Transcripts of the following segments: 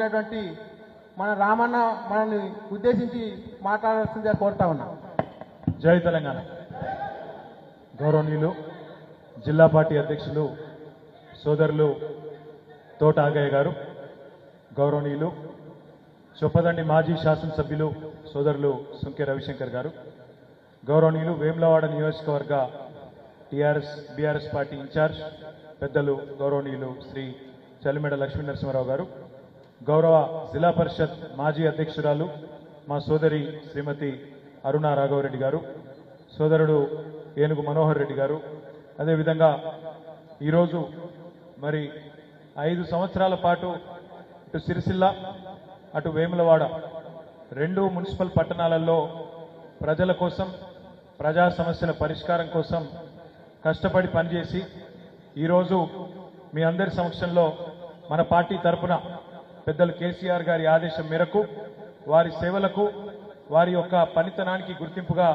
వచ్చినటువంటి మన రామన్న మనల్ని ఉద్దేశించి మాట్లాడాల్సిందిగా కోరుతా ఉన్నా. జై తెలంగాణ. గౌరవనీయులు జిల్లా పార్టీ అధ్యక్షులు సోదరులు తోట ఆగయ్య గారు గౌరవనీయులు చొప్పదండి మాజీ శాసనసభ్యులు సోదరులు సుంకె రవిశంకర్ గారు గౌరవనీయులు వేములవాడ నియోజకవర్గ టీఆర్ఎస్ బీఆర్ఎస్ పార్టీ ఇన్ఛార్జ్ పెద్దలు గౌరవనీయులు శ్రీ చలిమెడ లక్ష్మీ నరసింహారావు గారు గౌరవ జిల్లా పరిషత్ మాజీ అధ్యక్షురాలు మా సోదరి శ్రీమతి అరుణ రాఘవరెడ్డి గారు సోదరుడు ఏనుగు మనోహర్ రెడ్డి గారు. అదేవిధంగా ఈరోజు మరి ఐదు సంవత్సరాల పాటు ఇటు సిరిసిల్ల అటు వేములవాడ రెండు మున్సిపల్ పట్టణాలలో ప్రజల కోసం ప్రజా సమస్యల పరిష్కారం కోసం కష్టపడి పనిచేసి ఈరోజు మీ అందరి సమక్షంలో మన పార్టీ తరపున పెద్దలు కేసీఆర్ గారి ఆదేశం మేరకు వారి సేవలకు వారి యొక్క పనితనానికి గుర్తింపుగా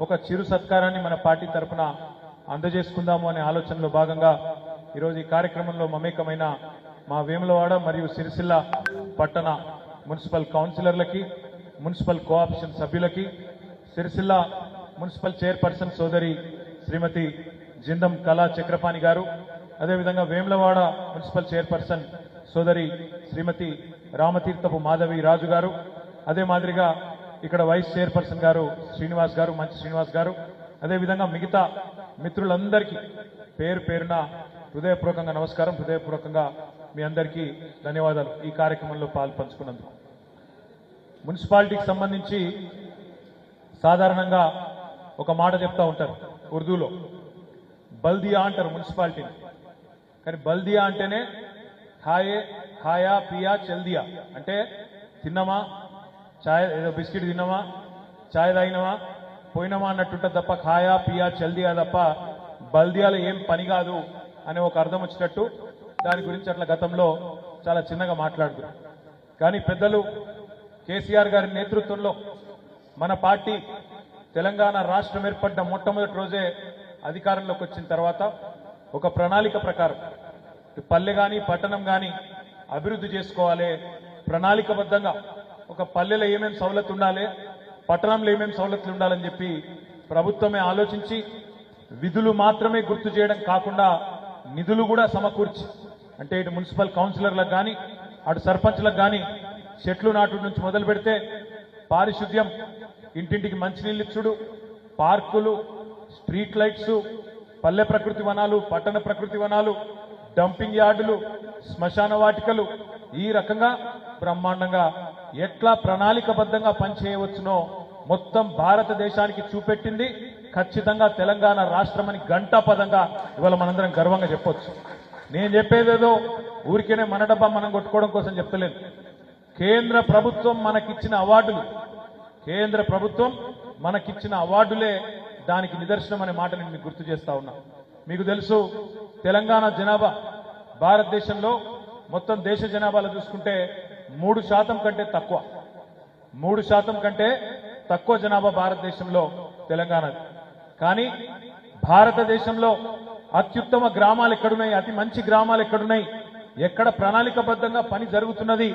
ఒక చిరు సత్కారాన్ని మన పార్టీ తరపున అందజేసుకుందాము అనే ఆలోచనలో భాగంగా ఈరోజు ఈ కార్యక్రమంలో మమేకమైన మా వేములవాడ మరియు సిరిసిల్ల పట్టణ మున్సిపల్ కౌన్సిలర్లకి మున్సిపల్ కోఆపరేషన్ సభ్యులకి సిరిసిల్ల మున్సిపల్ చైర్పర్సన్ సోదరి శ్రీమతి జిందం కళా చక్రపాణి గారు అదేవిధంగా వేములవాడ మున్సిపల్ చైర్పర్సన్ సోదరి శ్రీమతి రామతీర్థపు మాధవి రాజు గారు. అదే మాదిరిగా ఇక్కడ వైస్ చైర్పర్సన్ గారు శ్రీనివాస్ గారు మంచి శ్రీనివాస్ గారు. అదేవిధంగా మిగతా మిత్రులందరికీ పేరు పేరున హృదయపూర్వకంగా నమస్కారం హృదయపూర్వకంగా మీ అందరికీ ధన్యవాదాలు ఈ కార్యక్రమంలో పాల్పంచుకున్నందుకు. మున్సిపాలిటీకి సంబంధించి సాధారణంగా ఒక మాట చెప్తా ఉంటారు ఉర్దూలో. బల్దియా అంటారు మున్సిపాలిటీని. కానీ బల్దియా అంటేనే హాయే ఖాయా పియా చల్దియా. అంటే తిన్నామా? చాయ్ ఏదో బిస్కెట్ తిన్నామా? చాయ్ తాగినామా? పోయినామా అన్నట్టుంటుంది తప్ప ఖాయా పియా చల్దియా తప్ప బల్దియాలో ఏం పని కాదు అనే ఒక అర్థం వచ్చినట్టు దాని గురించి అట్లా గతంలో చాలా చిన్నగా మాట్లాడుతారు కానీ పెద్దలు కేసీఆర్ గారి నేతృత్వంలో మన పార్టీ తెలంగాణ రాష్ట్రం ఏర్పడ్డ మొట్టమొదటి రోజే అధికారంలోకి వచ్చిన తర్వాత ఒక ప్రణాళిక ప్రకారం పల్లె కానీ పట్టణం కానీ అభివృద్ధి చేసుకోవాలి. ప్రణాళికబద్ధంగా ఒక పల్లెలో ఏమేమి సవలతు ఉండాలి పట్టణంలో ఏమేమి సవలతులు ఉండాలని చెప్పి ప్రభుత్వమే ఆలోచించి విధులు మాత్రమే గుర్తు చేయడం కాకుండా నిధులు కూడా సమకూర్చి అంటే ఇటు మున్సిపల్ కౌన్సిలర్లకు కానీ అటు సర్పంచ్లకు కానీ చెట్లు నాటు నుంచి మొదలు పెడితే పారిశుద్ధ్యం ఇంటింటికి మంచినీళ్ళు ఇచ్చుడు పార్కులు స్ట్రీట్ లైట్స్ పల్లె ప్రకృతి వనాలు పట్టణ ప్రకృతి వనాలు డంపింగ్ యార్డులు శ్మశాన వాటికలు ఈ రకంగా బ్రహ్మాండంగా ఎట్లా ప్రణాళికబద్ధంగా పనిచేయవచ్చునో మొత్తం భారతదేశానికి చూపెట్టింది. ఖచ్చితంగా తెలంగాణ రాష్ట్రం అని గంటాపదంగా ఇవాళ మనందరం గర్వంగా చెప్పొచ్చు. నేను చెప్పేదేదో ఊరికేనే మన డబ్బా మనం కొట్టుకోవడం కోసం చెప్తలేదు. కేంద్ర ప్రభుత్వం మనకిచ్చిన అవార్డులు కేంద్ర ప్రభుత్వం మనకిచ్చిన అవార్డులే దానికి నిదర్శనం అనే మాట నేను మీకు గుర్తు చేస్తా ఉన్నా. మీకు తెలుసు తెలంగాణ జనాభా భారతదేశంలో మొత్తం దేశ జనాభాలో చూసుకుంటే మూడు శాతం కంటే తక్కువ. మూడు శాతం కంటే తక్కువ జనాభా భారతదేశంలో తెలంగాణ కానీ భారతదేశంలో అత్యుత్తమ గ్రామాలు ఎక్కడున్నాయి అతి మంచి గ్రామాలు ఎక్కడున్నాయి ఎక్కడ ప్రణాళికబద్ధంగా పని జరుగుతున్నది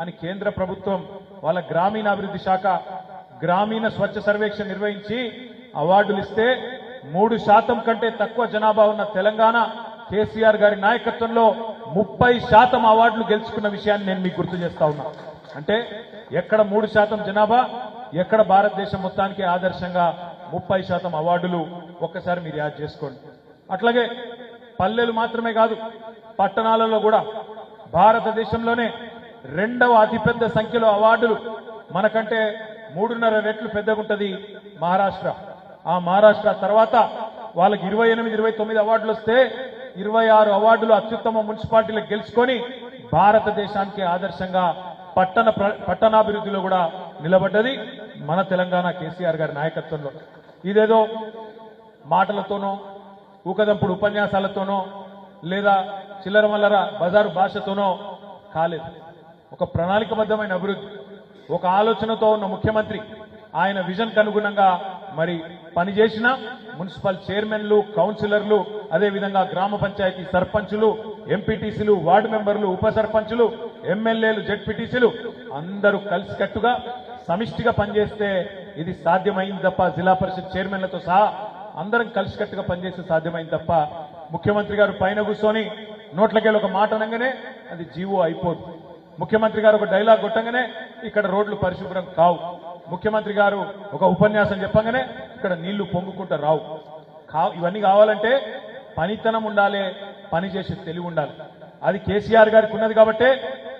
అని కేంద్ర ప్రభుత్వం వాళ్ళ గ్రామీణాభివృద్ధి శాఖ గ్రామీణ స్వచ్ఛ సర్వేక్షణ నిర్వహించి అవార్డులు ఇస్తే మూడు శాతం కంటే తక్కువ జనాభా ఉన్న తెలంగాణ కేసీఆర్ గారి నాయకత్వంలో ముప్పై శాతం అవార్డులు గెలుచుకున్న విషయాన్ని నేను మీకు గుర్తు చేస్తా ఉన్నా. అంటే ఎక్కడ మూడు శాతం జనాభా ఎక్కడ భారతదేశం మొత్తానికి ఆదర్శంగా ముప్పై శాతం అవార్డులు ఒక్కసారి మీరు యాడ్ చేసుకోండి. అట్లాగే పల్లెలు మాత్రమే కాదు పట్టణాలలో కూడా భారతదేశంలోనే రెండవ అతిపెద్ద సంఖ్యలో అవార్డులు మనకంటే మూడున్నర రెట్లు పెద్దగుంటది మహారాష్ట్ర. ఆ మహారాష్ట్ర తర్వాత వాళ్ళకి ఇరవై ఎనిమిది ఇరవై తొమ్మిది అవార్డులు వస్తే ఇరవై ఆరు అవార్డులు అత్యుత్తమ మున్సిపాలిటీలకు గెలుచుకొని భారతదేశానికి ఆదర్శంగా పట్టణ పట్టణాభివృద్ధిలో కూడా నిలబడ్డది మన తెలంగాణ కేసీఆర్ గారి నాయకత్వంలో. ఇదేదో మాటలతోనో ఊకదంపుడు ఉపన్యాసాలతోనో లేదా చిల్లర మల్లర బజారు భాషతోనో కాలేదు. ఒక ప్రణాళికబద్ధమైన అభివృద్ధి ఒక ఆలోచనతో ఉన్న ముఖ్యమంత్రి ఆయన విజన్కు అనుగుణంగా మరి పనిచేసిన మున్సిపల్ చైర్మన్లు కౌన్సిలర్లు అదేవిధంగా గ్రామ పంచాయతీ సర్పంచులు ఎంపీటీసీలు వార్డు మెంబర్లు ఉప సర్పంచులు ఎమ్మెల్యేలు జడ్పీటీసీలు అందరూ కలిసికట్టుగా సమిష్టిగా పనిచేస్తే ఇది సాధ్యమైంది తప్ప జిల్లా పరిషత్ చైర్మన్లతో సహా అందరం కలిసికట్టుగా పనిచేస్తే సాధ్యమైంది తప్ప ముఖ్యమంత్రి గారు పైన కూర్చొని నోట్లకెళ్ళి ఒక మాట అనగానే అది జీవో అయిపోదు. ముఖ్యమంత్రి గారు ఒక డైలాగ్ కొట్టంగానే ఇక్కడ రోడ్లు పరిశుభ్రం కావు. ముఖ్యమంత్రి గారు ఒక ఉపన్యాసం చెప్పంగానే ఇక్కడ నీళ్ళు పొంగుకుంటూ రావు. కా ఇవన్నీ కావాలంటే పనితనం ఉండాలి పనిచేసే తెలివి ఉండాలి. అది కేసీఆర్ గారికి ఉన్నది కాబట్టే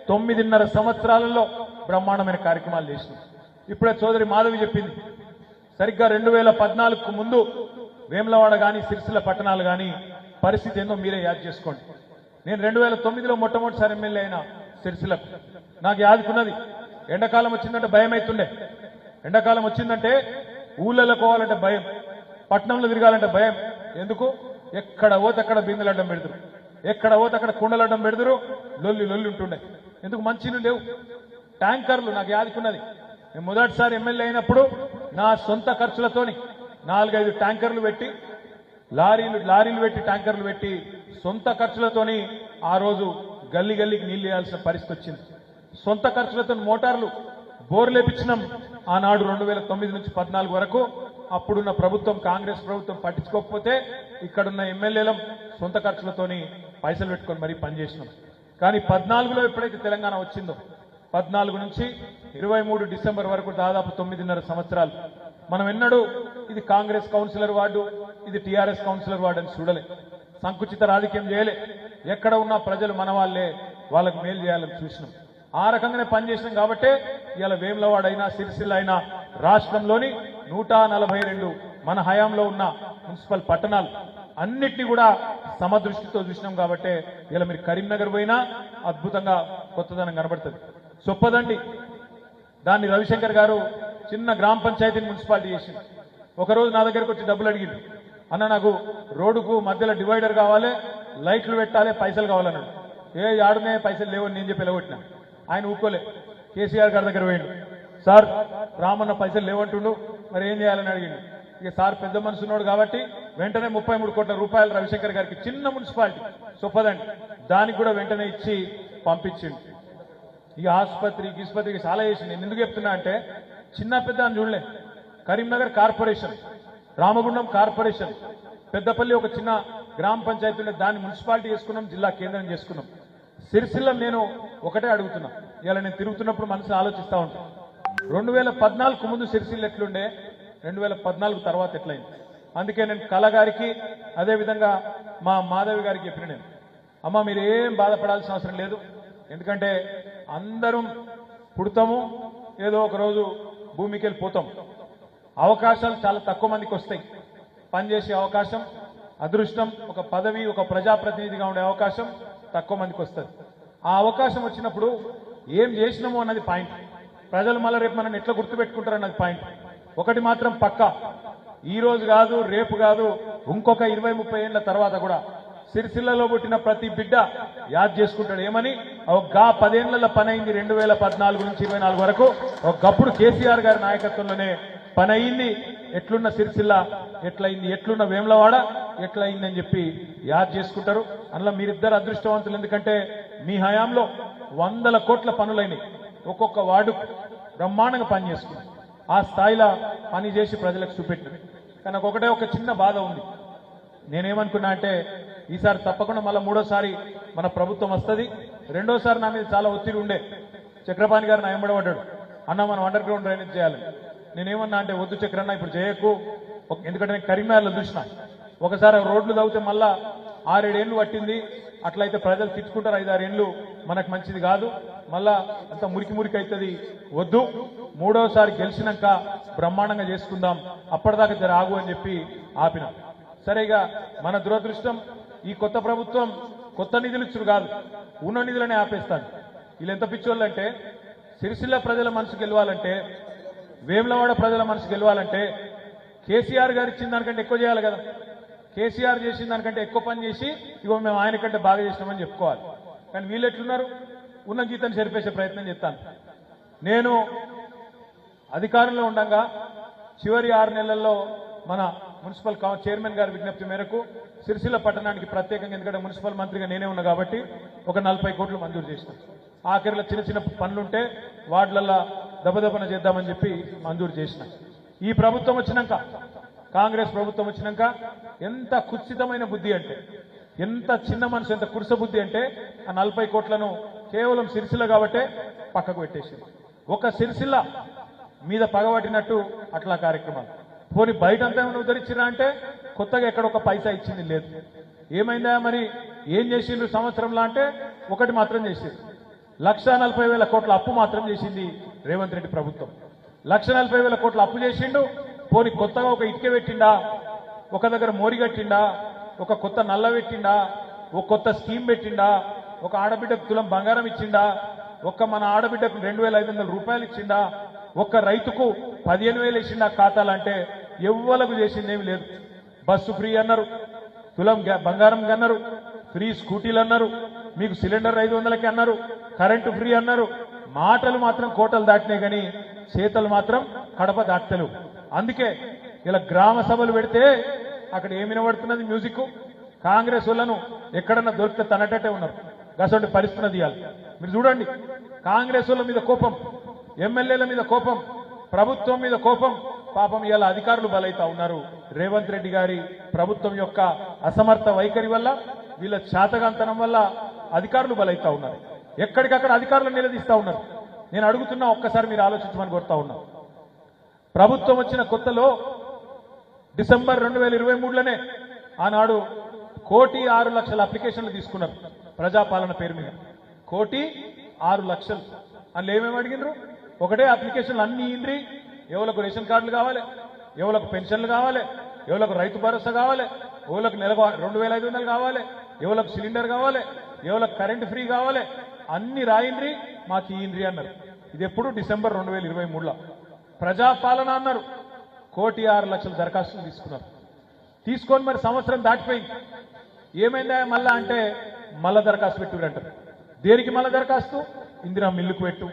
తొమ్మిదిన్నర సంవత్సరాలలో బ్రహ్మాండమైన కార్యక్రమాలు చేసింది. ఇప్పుడే చౌదరి మాధవి చెప్పింది. సరిగ్గా రెండు వేల పద్నాలుగుకు ముందు వేములవాడ కానీ సిరిసిల్ల పట్టణాలు కానీ పరిస్థితి ఏందో మీరే యాద్ చేసుకోండి. నేను రెండు వేల తొమ్మిదిలో మొట్టమొదటిసారి ఎమ్మెల్యే అయిన సిరిసిల్లకు. నాకు యాదుకున్నది ఎండాకాలం వచ్చిందంటే భయం అవుతుండే ఎండాకాలం వచ్చిందంటే ఊళ్ళలో పోవాలంటే భయం పట్టణంలో తిరగాలంటే భయం. ఎందుకు? ఎక్కడ పోతే అక్కడ బిందెలడ్డం పెడతారు. ఎక్కడ పోతే అక్కడ కుండలడ్డం పెడతారు. లొల్లి లొల్లి ఉంటుండే. ఎందుకు? మంచిలు లేవు. ట్యాంకర్లు నాకు యాదుకున్నది నేను మొదటిసారి ఎమ్మెల్యే అయినప్పుడు నా సొంత ఖర్చులతోని నాలుగైదు ట్యాంకర్లు పెట్టి లారీలు లారీలు పెట్టి ట్యాంకర్లు పెట్టి సొంత ఖర్చులతోని ఆ రోజు గల్లి గల్లికి నీళ్ళు వేయాల్సిన పరిస్థితి వచ్చింది. సొంత ఖర్చులతో మోటార్లు బోర్లు లేపించినాం ఆనాడు రెండు వేల తొమ్మిది నుంచి పద్నాలుగు వరకు అప్పుడున్న ప్రభుత్వం కాంగ్రెస్ ప్రభుత్వం పట్టించుకోకపోతే ఇక్కడున్న ఎమ్మెల్యేల సొంత ఖర్చులతోని పైసలు పెట్టుకొని మరీ పనిచేసినాం. కానీ పద్నాలుగులో ఎప్పుడైతే తెలంగాణ వచ్చిందో పద్నాలుగు నుంచి ఇరవై మూడు డిసెంబర్ వరకు దాదాపు తొమ్మిదిన్నర సంవత్సరాలు. మనం ఎన్నడూ ఇది కాంగ్రెస్ కౌన్సిలర్ వార్డు ఇది టీఆర్ఎస్ కౌన్సిలర్ వార్డు అని చూడలే. సంకుచిత రాజకీయం చేయలే. ఎక్కడ ఉన్న ప్రజలు మన వాళ్ళే వాళ్ళకు మేలు చేయాలని చూసినాం. ఆ రకంగానే పనిచేసినాం కాబట్టే ఇవాళ వేములవాడ అయినా సిరిసిల్ల అయినా రాష్ట్రంలోని నూట నలభై రెండు మన హయాంలో ఉన్న మున్సిపల్ పట్టణాలు అన్నిటినీ కూడా సమదృష్టితో చూసినాం కాబట్టే ఇలా మీరు కరీంనగర్ పోయినా అద్భుతంగా కొత్తదనం కనబడుతుంది. చొప్పదండి దాన్ని రవిశంకర్ గారు చిన్న గ్రామ పంచాయతీని మున్సిపాలిటీ చేసింది ఒకరోజు నా దగ్గరకు వచ్చి డబ్బులు అడిగింది అన్న నాకు రోడ్డుకు మధ్యలో డివైడర్ కావాలి లైట్లు పెట్టాలి పైసలు కావాలన్నాడు. ఏ ఆడనే పైసలు లేవని నేను చెప్పి ఎలగొట్టినా ఆయన ఊకోలే కేసీఆర్ గారి దగ్గర పోయిండు. సార్ రామన్న పైసలు లేవంటుండు. మరి ఏం చేయాలని అడిగిండు. ఇక సార్ పెద్ద మనసు ఉన్నాడు కాబట్టి వెంటనే ముప్పై మూడు కోట్ల రూపాయలు రవిశంకర్ గారికి చిన్న మున్సిపాలిటీ చొప్పదండి. దానికి కూడా వెంటనే ఇచ్చి పంపించిండు. ఇక ఆసుపత్రి గీసుపత్రికి చాలా చేసింది నేను ఎందుకు చెప్తున్నా అంటే చిన్న పెద్ద అని చూడలే. కరీంనగర్ కార్పొరేషన్ రామగుండం కార్పొరేషన్ పెద్దపల్లి ఒక చిన్న గ్రామ పంచాయతీ ఉండే దాన్ని మున్సిపాలిటీ చేసుకున్నాం జిల్లా కేంద్రం చేసుకున్నాం. సిరిసిల్ల నేను ఒకటే అడుగుతున్నా. ఇలా నేను తిరుగుతున్నప్పుడు మనసు ఆలోచిస్తూ ఉంటాను రెండు వేల పద్నాలుగు ముందు సిరిసిల్ల ఎట్లుండే? రెండు వేల పద్నాలుగు తర్వాత ఎట్లయింది? అందుకే నేను కళగారికి అదేవిధంగా మా మాధవి గారికి చెప్పిన నేను. అమ్మ మీరు ఏం బాధపడాల్సిన అవసరం లేదు. ఎందుకంటే అందరం పుడతాము ఏదో ఒక రోజు భూమికి వెళ్ళిపోతాం అవకాశాలు చాలా తక్కువ మందికి వస్తాయి. పనిచేసే అవకాశం అదృష్టం ఒక పదవి ఒక ప్రజాప్రతినిధిగా ఉండే అవకాశం తక్కువ మందికి వస్తుంది. ఆ అవకాశం వచ్చినప్పుడు ఏం చేసినామో అన్నది పాయింట్. ప్రజలు మళ్ళీ రేపు మనల్ని ఎట్లా గుర్తుపెట్టుకుంటారు అన్నది పాయింట్. ఒకటి మాత్రం పక్క. ఈ రోజు కాదు రేపు కాదు ఇంకొక ఇరవై ముప్పై ఏళ్ళ తర్వాత కూడా సిరిసిల్లలో పుట్టిన ప్రతి బిడ్డ యాద్ చేసుకుంటాడు. ఏమని? ఒక గా పదేళ్ళ పని అయింది రెండు వేల పద్నాలుగు నుంచి ఇరవై నాలుగు వరకు. ఒకప్పుడు కేసీఆర్ గారి నాయకత్వంలోనే పని అయింది ఎట్లున్న సిరిసిల్ల? ఎట్లయింది? ఎట్లున్న వేములవాడ? ఎట్లయింది అని చెప్పి యాద్ చేసుకుంటారు. అందులో మీరిద్దరు అదృష్టవంతులు. ఎందుకంటే మీ హయాంలో వందల కోట్ల పనులైనవి ఒక్కొక్క వార్డు బ్రహ్మాండంగా పనిచేసుకుంది ఆ స్థాయిలో పని చేసి ప్రజలకు చూపెట్టింది కానీ ఒకటే ఒక చిన్న బాధ ఉంది. నేనేమనుకున్నా అంటే ఈసారి తప్పకుండా మళ్ళీ మూడోసారి మన ప్రభుత్వం వస్తుంది. రెండోసారి నా మీద చాలా ఒత్తిడి ఉండే. చక్రపాణి గారు నా ఎంబడబడ్డాడు అన్న మనం అండర్ గ్రౌండ్ డ్రైనేజ్ చేయాలి. నేనేమన్నా అంటే వద్దు చక్రన్న ఇప్పుడు చేయకు. ఎందుకంటే నేను కరీంనగర్లో చూసిన. ఒకసారి రోడ్లు తవ్వితే మళ్ళా ఆరేడేళ్ళు పట్టింది. అట్లయితే ప్రజలు తిట్టుకుంటారు. ఐదారేళ్ళు మనకు మంచిది కాదు. మళ్ళా అంత మురికి మురికి అవుతుంది. వద్దు. మూడోసారి గెలిచినాక బ్రహ్మాండంగా చేసుకుందాం. అప్పటిదాకా జర ఆగు అని చెప్పి ఆపిన. సరేగా మన దురదృష్టం ఈ కొత్త ప్రభుత్వం కొత్త నిధులు ఇచ్చుడు కాదు. ఉన్న నిధులనే ఆపేస్తాను వీళ్ళు ఎంత పిచ్చోళ్ళు అంటే సిరిసిల్ల ప్రజల మనసు గెలవాలంటే వేములవాడ ప్రజల మనసు గెలవాలంటే కేసీఆర్ గారు ఇచ్చిన దానికంటే ఎక్కువ చేయాలి కదా. కేసీఆర్ చేసిన దానికంటే ఎక్కువ పని చేసి ఇగో మేము ఆయన కంటే బాగా చేసినామని చెప్పుకోవాలి. కానీ వీళ్ళు ఎట్లున్నారు? ఉన్న జీతం సరిపేసే ప్రయత్నం చేస్తాను. నేను అధికారంలో ఉండగా చివరి ఆరు నెలల్లో మన మున్సిపల్ చైర్మన్ గారి విజ్ఞప్తి మేరకు సిరిసిల్ల పట్టణానికి ప్రత్యేకంగా ఎందుకంటే మున్సిపల్ మంత్రిగా నేనే ఉన్నా కాబట్టి ఒక నలభై కోట్లు మంజూరు చేసినాం. ఆఖరిలో చిన్న చిన్న పనులుంటే వాటిలల్లా దెబ్బదెబ్బన చేద్దామని చెప్పి మంజూరు చేసినాం. ఈ ప్రభుత్వం వచ్చినాక కాంగ్రెస్ ప్రభుత్వం వచ్చినాక ఎంత కుత్సితమైన బుద్ధి అంటే ఎంత చిన్న మనసు ఎంత కురుస బుద్ధి అంటే ఆ నలభై కోట్లను కేవలం సిరిసిల్ల కాబట్టే పక్కకు పెట్టేసింది. ఒక సిరిసిల్ల మీద పగబట్టినట్టు అట్లా కార్యక్రమాలు. పోనీ బయట అంతా ఏమైనా ఉద్ధరించినా అంటే కొత్తగా ఎక్కడ ఒక పైసా ఇచ్చింది లేదు. ఏమైందా మరి? ఏం చేసిండ్రు సంవత్సరంలో అంటే ఒకటి మాత్రం చేసింది. లక్ష నలభై వేల కోట్ల అప్పు మాత్రం చేసింది రేవంత్ రెడ్డి ప్రభుత్వం. లక్ష నలభై వేల కోట్ల అప్పు చేసిండు పోని కొత్తగా ఒక ఇటుక పెట్టిండా? ఒక దగ్గర మోరి కట్టిండా? ఒక కొత్త నల్ల పెట్టిండా? ఒక కొత్త స్కీమ్ పెట్టిండా? ఒక ఆడబిడ్డకు తులం బంగారం ఇచ్చిండా? ఒక్క మన ఆడబిడ్డకు రెండు వేల ఐదు వందల రూపాయలు ఇచ్చిండా? ఒక్క రైతుకు పదిహేను వేలు ఇచ్చిండా ఖాతాలంటే ఎవ్వలకు చేసిందేమి లేదు. బస్సు ఫ్రీ అన్నారు తులం బంగారం అన్నారు ఫ్రీ స్కూటీలు అన్నారు మీకు సిలిండర్ ఐదు వందలకి అన్నారు కరెంటు ఫ్రీ అన్నారు. మాటలు మాత్రం కోటలు దాటినాయి కానీ చేతలు మాత్రం కడప దాటలేవు. అందుకే ఇలా గ్రామ సభలు పెడితే అక్కడ ఏమి వినబడుతున్నది? మ్యూజిక్. కాంగ్రెస్ వాళ్ళను ఎక్కడన్నా దొరికితే తనటట్టే ఉన్నారు. గసంటి పరిస్థితి ఇవ్వాలి మీరు చూడండి కాంగ్రెస్ వాళ్ళ మీద కోపం ఎమ్మెల్యేల మీద కోపం ప్రభుత్వం మీద కోపం పాపం ఇలా అధికారులు బలైతా ఉన్నారు. రేవంత్ రెడ్డి గారి ప్రభుత్వం యొక్క అసమర్థ వైఖరి వల్ల వీళ్ళ చాతగాంతనం వల్ల అధికారులు బలైతా ఉన్నారు. ఎక్కడికక్కడ అధికారులు నిలదీస్తా ఉన్నారు. నేను అడుగుతున్నా ఒక్కసారి మీరు ఆలోచించమని కోరుతా ఉన్నా. ప్రభుత్వం వచ్చిన కొత్తలో డిసెంబర్ రెండు వేల ఇరవై మూడులోనే ఆనాడు కోటి ఆరు లక్షల అప్లికేషన్లు తీసుకున్నారు ప్రజాపాలన పేరు మీద. కోటి ఆరు లక్షలు. అందులో ఏమేమి అడిగినారు? ఒకటే అప్లికేషన్లు అన్ని ఇంద్రి ఎవరికి రేషన్ కార్డులు కావాలి ఎవరికి పెన్షన్లు కావాలి ఎవరికి రైతు భరోసా కావాలి ఎవరికి నెలకు రెండు వేల ఐదు వందలు కావాలి ఎవరికి సిలిండర్ కావాలి ఎవరికి కరెంట్ ఫ్రీ కావాలి అన్ని రాయిండ్రి మాకు ఇయ్యండ్రి అన్నారు. ఇది ఎప్పుడు? డిసెంబర్ రెండు వేల ఇరవై మూడులో. ప్రజాపాలన అన్నారు. కోటి ఆరు లక్షల దరఖాస్తులు తీసుకున్నారు. తీసుకొని మరి సంవత్సరం దాటిపోయింది. ఏమైందా? మళ్ళా అంటే మళ్ళా దరఖాస్తు పెట్టుడు అంటారు. దేనికి మళ్ళా దరఖాస్తు? ఇందిరా మిల్లుకు పెట్టు.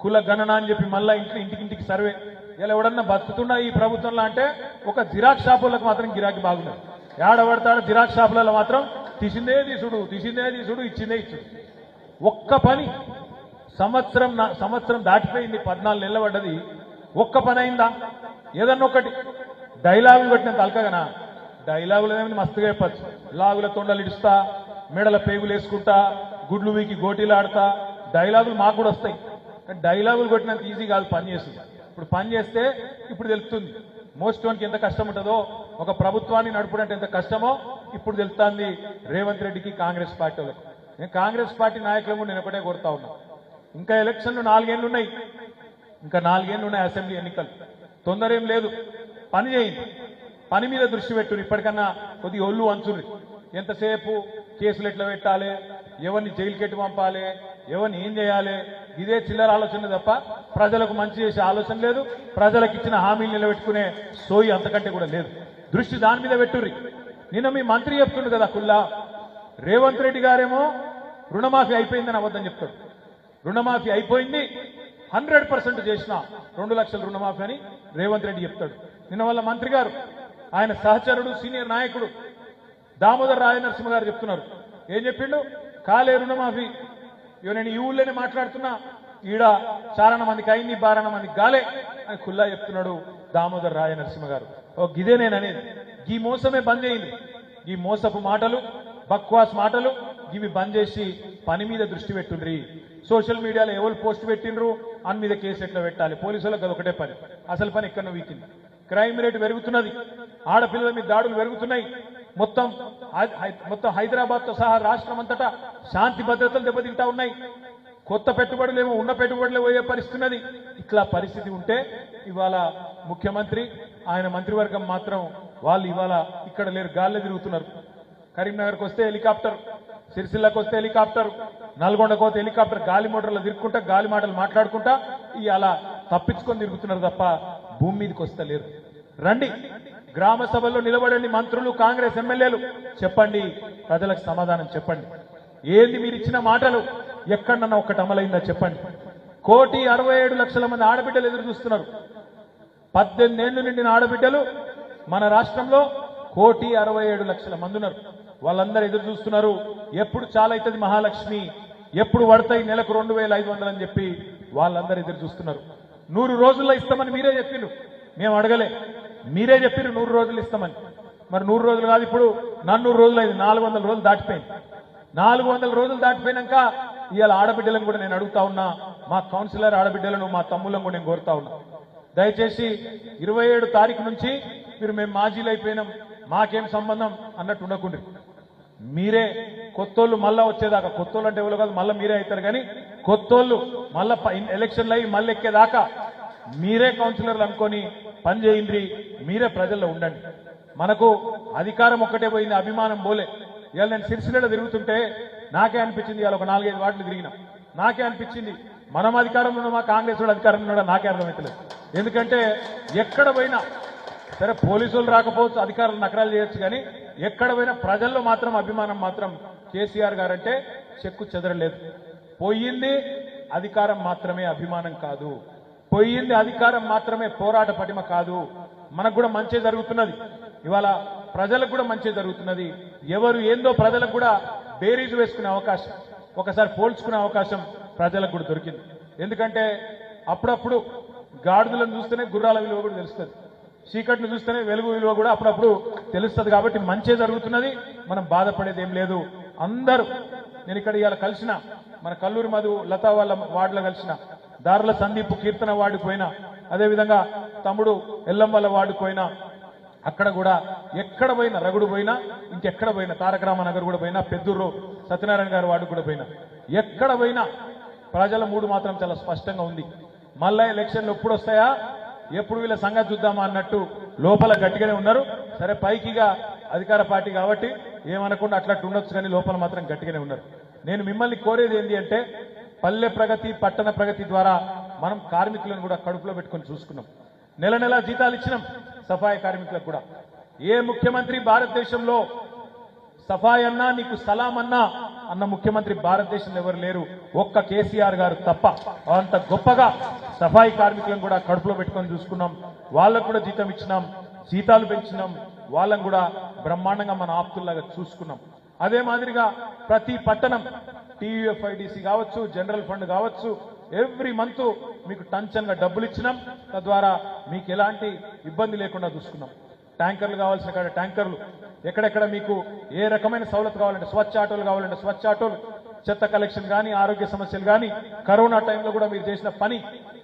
కుల గణన అని చెప్పి మళ్ళా ఇంట్లో ఇంటికి ఇంటికి సర్వే. ఇలా ఎవడన్నా బతుకుతున్నా ఈ ప్రభుత్వంలో అంటే ఒక జిరాక్స్ షాపులకు మాత్రం గిరాకీ బాగుండదు. ఏడబడతాడు జిరాక్స్ షాపులలో మాత్రం తీసిందే తీసుడు తీసిందే తీసుడు ఇచ్చిందే ఇచ్చుడు. ఒక్క పని. సంవత్సరం సంవత్సరం దాటిపోయింది పద్నాలుగు నెలలు పడ్డది. ఒక్క పని అయిందా? ఏదన్నా ఒకటి. డైలాగులు కొట్టిన తలకగనా? డైలాగులు ఏమైనా మస్తుగా చెప్పచ్చు. లాగుల తొండలు ఇడుస్తా మెడల పేగులు వేసుకుంటా గుడ్లు వీకి గోటీలు ఆడతా డైలాగులు మాకు కూడా వస్తాయి. కానీ డైలాగులు కొట్టినంత ఈజీ కాదు పని చేస్తుంది ఇప్పుడు పని చేస్తే ఇప్పుడు తెలుస్తుంది మోస్టోన్కి ఎంత కష్టం ఉంటుందో ఒక ప్రభుత్వాన్ని నడుపుడంటే ఎంత కష్టమో ఇప్పుడు తెలుస్తుంది రేవంత్ రెడ్డికి కాంగ్రెస్ పార్టీ వాళ్ళకి. నేను కాంగ్రెస్ పార్టీ నాయకులను కూడా నేను ఒకటే కోరుతా ఉన్నా. ఇంకా ఎలక్షన్లు నాలుగేళ్ళు ఉన్నాయి. ఇంకా నాలుగేళ్ళు ఉన్నాయి అసెంబ్లీ ఎన్నికలు. తొందర ఏం లేదు. పని చేయండి. పని మీద దృష్టి పెట్టు ఇప్పటికన్నా కొద్ది ఒళ్ళు అంచుర్రి ఎంతసేపు కేసులు ఎట్లా పెట్టాలి? ఎవరిని జైలుకి ఎట్టు పంపాలి? ఎవరిని ఏం చేయాలి? ఇదే చిల్లర ఆలోచన తప్ప ప్రజలకు మంచి చేసే ఆలోచన లేదు. ప్రజలకు ఇచ్చిన హామీలు నిలబెట్టుకునే సోయి అంతకంటే కూడా లేదు. దృష్టి దాని మీద పెట్టుర్రి. నిన్న మీ మంత్రి చెప్తుండు కదా కుల్లా. రేవంత్ రెడ్డి గారేమో రుణమాఫీ అయిపోయిందని అబద్ధం చెప్తాడు. రుణమాఫీ అయిపోయింది. హండ్రెడ్ పర్సెంట్ చేసిన రెండు లక్షల రుణమాఫీ అని రేవంత్ రెడ్డి చెప్తాడు. నిన్న వాళ్ళ మంత్రి గారు ఆయన సహచరుడు సీనియర్ నాయకుడు దామోదర్ రాజనరసింహ గారు చెప్తున్నారు. ఏం చెప్పిండు? కాలే రుణమాఫీ. ఇవ నేను ఈ ఊళ్ళోనే మాట్లాడుతున్నా ఈడ చారణ మందికి అయింది బారణ మందికి గాలే అని ఖుల్లా చెప్తున్నాడు దామోదర్ రాజనరసింహ గారు. ఓ గిదే నేను అనేది. ఈ మోసమే బంద్ అయింది ఈ మోసపు మాటలు బక్వాస్ మాటలు ఇవి బంద్ చేసి పని మీద దృష్టి పెట్టుండ్రి. సోషల్ మీడియాలో ఎవరు పోస్ట్ పెట్టిండ్రు? అని మీద కేసు ఎట్లా పెట్టాలి? పోలీసులకు అది ఒకటే పని. అసలు పని ఎక్కడ వీకింది? క్రైమ్ రేట్ పెరుగుతున్నది. ఆడపిల్లల మీద దాడులు పెరుగుతున్నాయి. మొత్తం హై- హై- మొత్తం హైదరాబాద్తో సహా రాష్ట్రం అంతటా శాంతి భద్రతలు దెబ్బతింటా ఉన్నాయి. కొత్త పెట్టుబడులు ఏమో ఉన్న పెట్టుబడులు పోయే పరిస్థితున్నది. ఇట్లా పరిస్థితి ఉంటే ఇవాళ ముఖ్యమంత్రి ఆయన మంత్రివర్గం మాత్రం వాళ్ళు ఇవాళ ఇక్కడ లేరు గాల్లో తిరుగుతున్నారు. కరీంనగర్కి వస్తే హెలికాప్టర్. సిరిసిల్లకు వస్తే హెలికాప్టర్ నల్గొండకు వస్తే హెలికాప్టర్ గాలి మోటార్లు తిరుక్కుంటా గాలి మాటలు మాట్లాడుకుంటా ఇవాళ తప్పించుకొని తిరుగుతున్నారు తప్ప భూమి మీదకి వస్తలేరు. రండి గ్రామ సభల్లో నిలబడండి మంత్రులు కాంగ్రెస్ ఎమ్మెల్యేలు. చెప్పండి ప్రజలకు సమాధానం చెప్పండి. ఏంది మీరు ఇచ్చిన మాటలు? ఎక్కడన్నా ఒక్కటి అమలైందా చెప్పండి. కోటి అరవై ఏడు లక్షల మంది ఆడబిడ్డలు ఎదురు చూస్తున్నారు. పద్దెనిమిది ఏళ్ళు నిండిన ఆడబిడ్డలు మన రాష్ట్రంలో కోటి అరవై ఏడు లక్షల మంది ఉన్నారు. వాళ్ళందరూ ఎదురు చూస్తున్నారు. ఎప్పుడు చాలా అవుతుంది మహాలక్ష్మి. ఎప్పుడు పడతాయి నెలకు రెండు వేల ఐదు వందలు అని చెప్పి వాళ్ళందరూ ఎదురు చూస్తున్నారు. నూరు రోజుల్లో ఇస్తామని మీరే చెప్పిండ్రు. మేము అడగలే. మీరే చెప్పిర్రు నూరు రోజులు ఇస్తామని. మరి నూరు రోజులు కాదు ఇప్పుడు నన్నూరు రోజులు అయింది. నాలుగు వందల రోజులు దాటిపోయింది. నాలుగు వందల రోజులు దాటిపోయినాక ఇవాళ ఆడబిడ్డలను కూడా నేను అడుగుతా ఉన్నా. మా కౌన్సిలర్ ఆడబిడ్డలను మా తమ్ములను కూడా నేను కోరుతా ఉన్నా. దయచేసి ఇరవై ఏడు తారీఖు నుంచి మీరు మేము మాజీలు అయిపోయినాం. మాకేం సంబంధం అన్నట్టు ఉండకుండా మీరే కొత్తోళ్ళు మళ్ళా వచ్చేదాకా కొత్తోళ్ళు అంటే ఎవరు కాదు మళ్ళీ మీరే అవుతారు కానీ కొత్తోళ్ళు మళ్ళా ఎలక్షన్లు అయ్యి మళ్ళీ ఎక్కేదాకా మీరే కౌన్సిలర్లు అనుకొని పనిచేయండి మీరే ప్రజల్లో ఉండండి. మనకు అధికారం ఒక్కటే పోయింది అభిమానం పోలే. ఇవాళ నేను సిరిసిల్లలో తిరుగుతుంటే నాకే అనిపించింది ఇవాళ ఒక నాలుగైదు వాటిలు తిరిగిన. నాకే అనిపించింది మనం అధికారంలో ఉన్నామా కాంగ్రెస్ వాళ్ళు అధికారంలో ఉన్నాడా నాకే అర్థమవుతలేదు ఎందుకంటే ఎక్కడ పోయినా సరే పోలీసులు రాకపోవచ్చు అధికారులు నకరాలు చేయొచ్చు కానీ ఎక్కడ పోయినా ప్రజల్లో మాత్రం అభిమానం మాత్రం కేసీఆర్ గారంటే చెక్కు చెదరలేదు. పోయింది అధికారం మాత్రమే అభిమానం కాదు. పోయింది అధికారం మాత్రమే పోరాట పటిమ కాదు. మనకు కూడా మంచి జరుగుతున్నది. ఇవాళ ప్రజలకు కూడా మంచి జరుగుతున్నది. ఎవరు ఏందో ప్రజలకు కూడా బేరీజ్ వేసుకునే అవకాశం ఒకసారి పోల్చుకునే అవకాశం ప్రజలకు కూడా దొరికింది. ఎందుకంటే అప్పుడప్పుడు గాడిదలను చూస్తేనే గుర్రాల విలువ కూడా తెలుస్తుంది. చీకటిని చూస్తేనే వెలుగు విలువ కూడా అప్పుడప్పుడు తెలుస్తుంది కాబట్టి మంచే జరుగుతున్నది. మనం బాధపడేది ఏం లేదు. అందరూ నేను ఇక్కడ ఇవాళ కలిసిన మన కల్లూరి మధు లతా వాళ్ళ వార్డులో కలిసిన దారుల సందీప్ కీర్తన వార్డుకు పోయినా అదేవిధంగా తమ్ముడు ఎల్లం వార్డుకు పోయినా అక్కడ కూడా ఎక్కడ పోయినా రగుడు పోయినా ఇంకెక్కడ పోయినా తారక రామనగర్ కూడా పోయినా పెద్దూరు సత్యనారాయణ గారి వార్డు కూడా పోయినా. ఎక్కడ పోయినా ప్రజల మూడు మాత్రం చాలా స్పష్టంగా ఉంది. మళ్ళా ఎలక్షన్లు ఎప్పుడు వస్తాయా? ఎప్పుడు వీళ్ళ సంగతి చూద్దామా అన్నట్టు లోపల గట్టిగానే ఉన్నారు. సరే పైకిగా అధికార పార్టీ కాబట్టి ఏమనకుండా అట్లట్టు ఉండొచ్చు కానీ లోపల మాత్రం గట్టిగానే ఉన్నారు. నేను మిమ్మల్ని కోరేది ఏంటి అంటే పల్లె ప్రగతి పట్టణ ప్రగతి ద్వారా మనం కార్మికులను కూడా కడుపులో పెట్టుకొని చూసుకున్నాం. నెల నెల జీతాలు ఇచ్చినాం సఫాయి కార్మికులకు కూడా. ఏ ముఖ్యమంత్రి భారతదేశంలో సఫాయి అన్నా నీకు సలాం అన్నా అన్న ముఖ్యమంత్రి భారతదేశంలో ఎవరు లేరు? ఒక్క కేసీఆర్ గారు తప్ప. అంత గొప్పగా సఫాయి కార్మికులను కూడా కడుపులో పెట్టుకొని చూసుకున్నాం. వాళ్ళకు కూడా జీతం ఇచ్చినాం. జీతాలు పెంచినాం. వాళ్ళని కూడా బ్రహ్మాండంగా మన ఆప్తుల్లాగా చూసుకున్నాం. అదే మాదిరిగా ప్రతి పట్టణం టీయూఎఫ్ఐడిసి కావచ్చు జనరల్ ఫండ్ కావచ్చు ఎవ్రీ మంత్ మీకు టంచన్గా డబ్బులు ఇచ్చినాం. తద్వారా మీకు ఎలాంటి ఇబ్బంది లేకుండా చూసుకున్నాం. ట్యాంకర్లు కావాల్సిన కాడ ట్యాంకర్లు. ఎక్కడెక్కడ మీకు ఏ రకమైన సవలతు కావాలంటే స్వచ్ఛ ఆటోలు కావాలంటే స్వచ్ఛ ఆటోలు చెత్త కలెక్షన్ కానీ ఆరోగ్య సమస్యలు కానీ కరోనా టైంలో కూడా మీరు చేసిన పని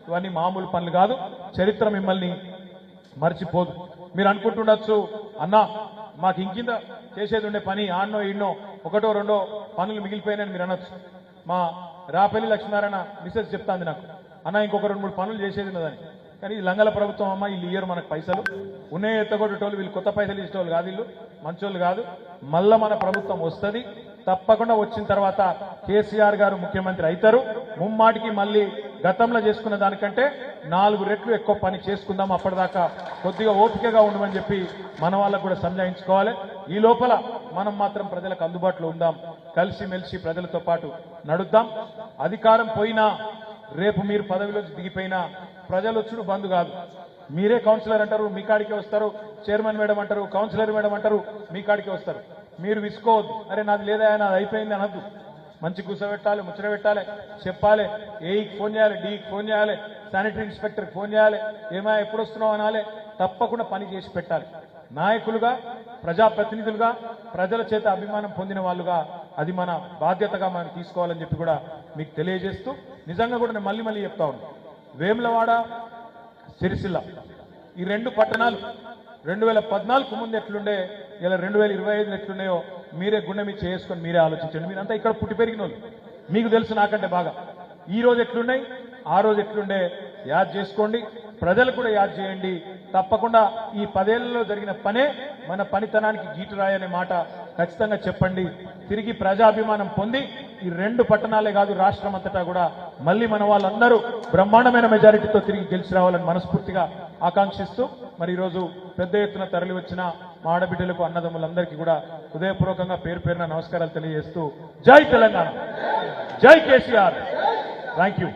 ఇవన్నీ మామూలు పనులు కాదు. చరిత్ర మిమ్మల్ని మర్చిపోదు. మీరు అనుకుంటుండొచ్చు అన్నా మాకు ఇంకింద చేసేది ఉండే పని ఆన్నో ఈన్నో ఒకటో రెండో పనులు మిగిలిపోయినాయని మీరు అనొచ్చు. మా రాపల్లి లక్ష్మీనారాయణ మిసెస్ చెప్తాంది నాకు. అన్న ఇంకొక రెండు మూడు పనులు చేసేది ఉన్నదని. కానీ ఈ లంగల ప్రభుత్వం అమ్మ వీళ్ళు ఇయ్యరు మనకు పైసలు. ఉన్నాయి ఎత్తగొట్టేటోళ్ళు వీళ్ళు కొత్త పైసలు ఇచ్చేటోళ్ళు కాదు వీళ్ళు. మంచోళ్ళు కాదు. మళ్ళా మన ప్రభుత్వం వస్తుంది. తప్పకుండా వచ్చిన తర్వాత కేసీఆర్ గారు ముఖ్యమంత్రి అవుతారు ముమ్మాటికి మళ్ళీ గతంలో చేసుకున్న దానికంటే నాలుగు రెట్లు ఎక్కువ పని చేసుకుందాం అప్పటిదాకా కొద్దిగా ఓపికగా ఉండమని చెప్పి మన వాళ్ళకు కూడా సంజాయించుకోవాలి. ఈ లోపల మనం మాత్రం ప్రజలకు అందుబాటులో ఉందాం. కలిసిమెలిసి ప్రజలతో పాటు నడుద్దాం. అధికారం పోయినా రేపు మీరు పదవిలోకి దిగిపోయినా ప్రజలు వచ్చుడు బంద్ కాదు. మీరే కౌన్సిలర్ అంటారు మీ కాడికే వస్తారు. చైర్మన్ మేడం అంటారు కౌన్సిలర్ మేడం అంటారు మీ కాడికే వస్తారు. మీరు విసుకోవద్దు. అరే నాది లేదా నాది అయిపోయింది అనద్దు. మంచి కూర్చోబెట్టాలి ముచ్చట పెట్టాలి చెప్పాలి. ఏఈకి ఫోన్ చేయాలి డీకి ఫోన్ చేయాలి శానిటరీ ఇన్స్పెక్టర్కి ఫోన్ చేయాలి. ఏమైనా ఎప్పుడు వస్తున్నావు అనాలి. తప్పకుండా పని చేసి పెట్టాలి. నాయకులుగా ప్రజాప్రతినిధులుగా ప్రజల చేత అభిమానం పొందిన వాళ్ళుగా అది మన బాధ్యతగా మనం తీసుకోవాలని చెప్పి కూడా మీకు తెలియజేస్తూ నిజంగా కూడా నేను మళ్ళీ మళ్ళీ చెప్తా ఉన్నాను వేములవాడ సిరిసిల్ల ఈ రెండు పట్టణాలు రెండు వేల పద్నాలుగు ముందు ఎట్లుండే ఇలా రెండు వేల ఇరవై ఐదు ఎట్లున్నాయో మీరే గుండె మీద చేసుకొని మీరే ఆలోచించండి. మీరంతా ఇక్కడ పుట్టి పెరిగిన మీకు తెలుసు నాకంటే బాగా. ఈ రోజు ఎట్లున్నాయి? ఆ రోజు ఎట్లుండే? యాద్ చేసుకోండి. ప్రజలు కూడా యాద్ చేయండి. తప్పకుండా ఈ పదేళ్ళలో జరిగిన పనే మన పనితనానికి గీటు రాయనే మాట. ఖచ్చితంగా చెప్పండి. తిరిగి ప్రజాభిమానం పొంది ఈ రెండు పట్టణాలే కాదు రాష్ట్రం అంతటా కూడా మళ్ళీ మన వాళ్ళందరూ బ్రహ్మాండమైన మెజారిటీతో తిరిగి గెలిచి రావాలని మనస్ఫూర్తిగా ఆకాంక్షిస్తూ మరి ఈరోజు పెద్ద ఎత్తున తరలి వచ్చిన మా ఆడబిడ్డలకు అన్నదమ్ములందరికీ కూడా హృదయపూర్వకంగా పేరు పేరున నమస్కారాలు తెలియజేస్తూ జై తెలంగాణ. జై కేసీఆర్. Thank you